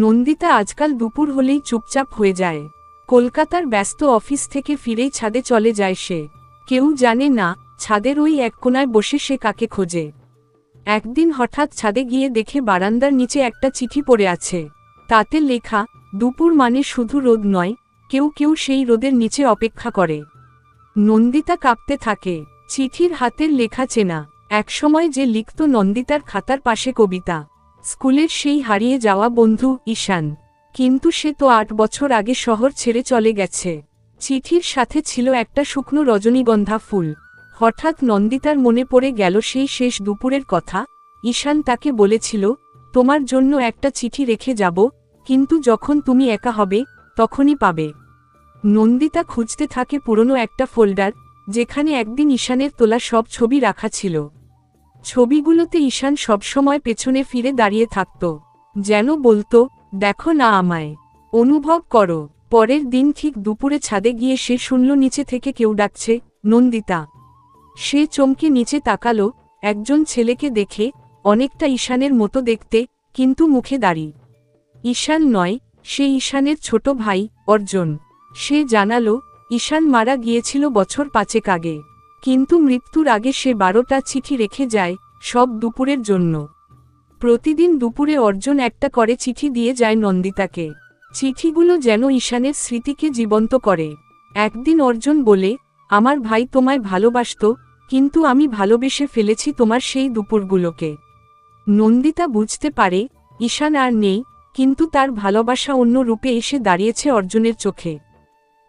নন্দিতা আজকাল দুপুর হলেই চুপচাপ হয়ে যায়। কলকাতার ব্যস্ত অফিস থেকে ফিরেই ছাদে চলে যায় সে। কেউ জানে না, ছাদের ওই এক কোনায় বসে সে কাকে খোঁজে। একদিন হঠাৎ ছাদে গিয়ে দেখে বারান্দার নিচে একটা চিঠি পড়ে আছে। তাতে লেখা, দুপুর মানে শুধু রোদ নয়, কেউ কেউ সেই রোদের নিচে অপেক্ষা করে। নন্দিতা কাঁপতে থাকে। চিঠির হাতের লেখা চেনা। একসময় যে লিখত নন্দিতার খাতার পাশে কবিতা। স্কুলের সেই হারিয়ে যাওয়া বন্ধু ঈশান। কিন্তু সে তো আট বছর আগে শহর ছেড়ে চলে গেছে। চিঠির সাথে ছিল একটা শুকনো রজনীগন্ধা ফুল। হঠাৎ নন্দিতার মনে পড়ে গেল সেই শেষ দুপুরের কথা। ঈশান তাকে বলেছিল, তোমার জন্য একটা চিঠি রেখে যাব, কিন্তু যখন তুমি একা হবে, তখনই পাবে। নন্দিতা খুঁজতে থাকে পুরনো একটা ফোল্ডার, যেখানে একদিন ঈশানের তোলা সব ছবি রাখা ছিল। ছবিগুলোতে ঈশান সবসময় পেছনে ফিরে দাঁড়িয়ে থাকত। যেন বলতো, দেখো না আমায়। অনুভব করো। পরের দিন ঠিক দুপুরে ছাদে গিয়ে সে শুনল নিচে থেকে কেউ ডাকছে, নন্দিতা। সে চমকে নিচে তাকালো, একজন ছেলেকে দেখে, অনেকটা ঈশানের মতো দেখতে, কিন্তু মুখে দাড়ি। ঈশান নয়, সে ঈশানের ছোট ভাই, অর্জুন। সে জানালো, ঈশান মারা গিয়েছিল বছর পাঁচেক আগে। কিন্তু মৃত্যুর আগে সে বারোটা চিঠি রেখে যায়, সব দুপুরের জন্য। প্রতিদিন দুপুরে অর্জুন একটা করে চিঠি দিয়ে যায় নন্দিতাকে। চিঠিগুলো যেন ঈশানের স্মৃতিকে জীবন্ত করে। একদিন অর্জুন বলে, আমার ভাই তোমায় ভালোবাসত, কিন্তু আমি ভালোবেসে ফেলেছি তোমার সেই দুপুরগুলোকে। নন্দিতা বুঝতে পারে, ঈশান আর নেই, কিন্তু তার ভালোবাসা অন্য রূপে এসে দাঁড়িয়েছে অর্জুনের চোখে।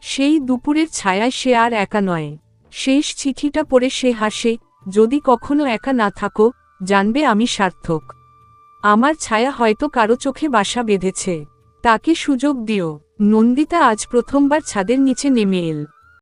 সেই দুপুরের ছায়ায় সে আর একা নয়। শেষ চিঠিটা পড়ে সে হাসে, যদি কখনো একা না থাকো, জানবে আমি সার্থক। আমার ছায়া হয়তো কারও চোখে বাসা বেঁধেছে। তাকে সুযোগ দিও। নন্দিতা আজ প্রথমবার ছাদের নিচে নেমে এল।